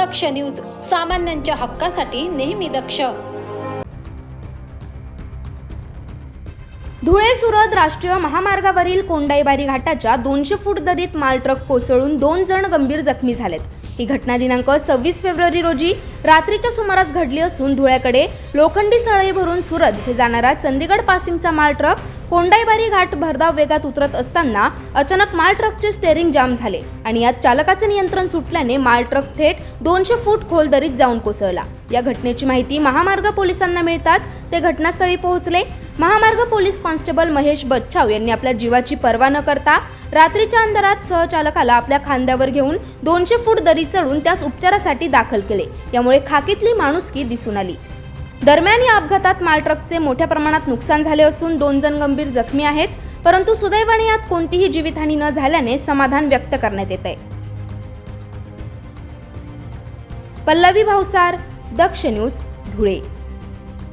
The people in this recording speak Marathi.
दक्ष न्यूज सामान्यांच्या हक्कासाठी नेहमी दक्ष. धुळे सुरत राष्ट्रीय महामार्गावरील कोंडाईबारी घाटाच्या दोनशे फूट दरीत माल ट्रक कोसळून दोन जण गंभीर जखमी झालेत. ही घटना दिनांक सव्वीस फेब्रुवारी रोजी रात्रीच्या सुमारास घडली असून धुळ्याकडे लोखंडी सळई भरून सुरत हे जाणारा चंदीगड पासिंगचा माल ट्रक कोंडाईबारी घाट भरधाव वेगात उतरत असताना अचानक माल ट्रकचे स्टेअरिंग जाम झाले आणि यात चालकाचे नियंत्रण सुटल्याने माल ट्रक थेट दोनशे फूट खोल दरीत जाऊन कोसळला. या घटनेची माहिती महामार्ग पोलिसांना मिळताच ते घटनास्थळी पोहोचले. महामार्ग पोलीस कॉन्स्टेबल महेश बच्छाव यांनी आपल्या जीवाची पर्वा न करता रात्रीच्या अंधारात सहचालकाला आपल्या खांद्यावर घेऊन दोनशे फूट दरी चढून त्यास उपचारासाठी दाखल केले. यामुळे खाकीतली माणुसकी दिसून आली. दरम्यान या अपघातात माल ट्रकचे मोठ्या प्रमाणात नुकसान झाले असून दोन जण गंभीर जखमी आहेत परंतु सुदैवाने यात कोणतीही जीवितहानी न झाल्याने समाधान व्यक्त करण्यात येत आहे पल्लवी भावसार दक्ष न्यूज धुळे.